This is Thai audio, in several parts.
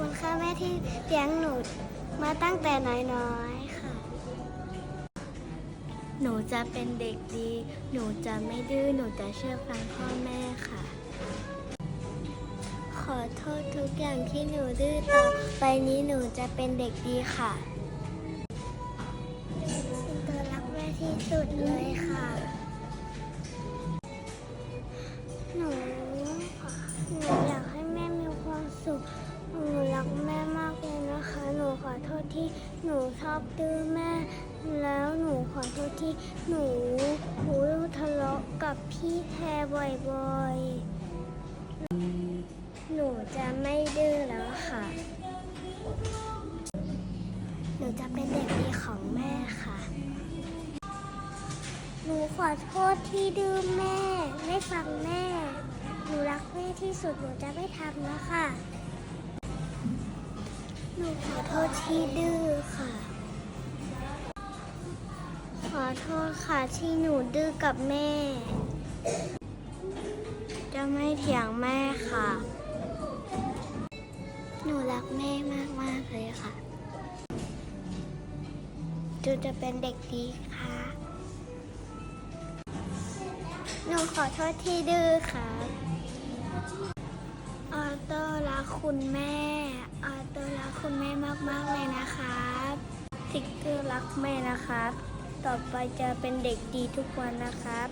คุณค่ะแม่ที่เลี้ยงหนูมาตั้งแต่น้อยๆค่ะ หนูจะเป็นเด็กดี หนูจะไม่ดื้อ หนูจะเชื่อฟังพ่อแม่ค่ะ ขอโทษทุกอย่างที่หนูดื้อต่อไปนี้หนูจะเป็นเด็กดีค่ะหนูรักแม่ที่สุดเลยค่ะ ที่หนูหนูทะเลาะกับพี่แพรบ่อยๆ หนูจะไม่ดื้อแล้วค่ะ หนูจะเป็นเด็กดีของแม่ค่ะ หนูขอโทษที่ดื้อแม่ ไม่ฟังแม่ หนูรักแม่ที่สุดหนูจะไม่ทำแล้วค่ะ หนูขอโทษที่ดื้อค่ะ อโทษค่ะที่หนูดื้อกับแม่ จะไม่เถียงแม่ค่ะ หนูรักแม่มากๆเลยค่ะจูจะเป็นเด็กดีค่ะ หนูขอโทษที่ดื้อครับออโต้รักคุณแม่ ออโต้รักคุณแม่มากๆเลยนะครับทิกเกอร์รักแม่นะครับ ต่อไปจะเป็นเด็กดีทุกวันนะครับ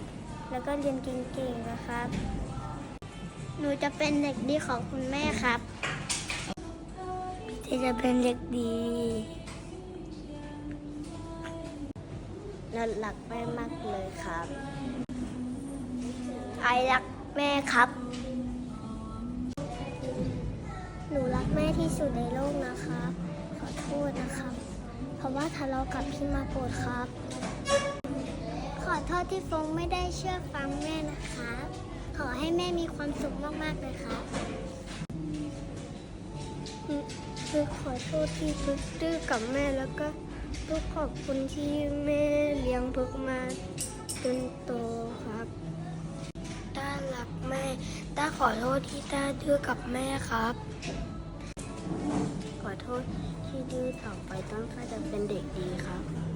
แล้วก็เรียนเก่งๆนะครับ หนูจะเป็นเด็กดีของคุณแม่ครับพี่จะเป็นเด็กดีเรารักแม่มากเลยครับไอรักแม่ครับ หนูรักแม่ที่สุดในโลกนะครับ ขอโทษนะครับ เพราะว่าทะเลาะกับพี่มาโปรดครับ โทษที่ฟงไม่ได้เชื่อฟังแม่นะครับขอให้แม่มีความสุขมากๆเลยครับคือขอโทษที่พึกดื้อกับแม่แล้วก็ทุกขอบคุณที่แม่เลี้ยงพึกมาจนโตครับต้ารักแม่ต้าขอโทษที่ต้าดื้อกับแม่ครับ ขอโทษที่ดื้อต่อไปต้องต้าจะเป็นเด็กดีครับ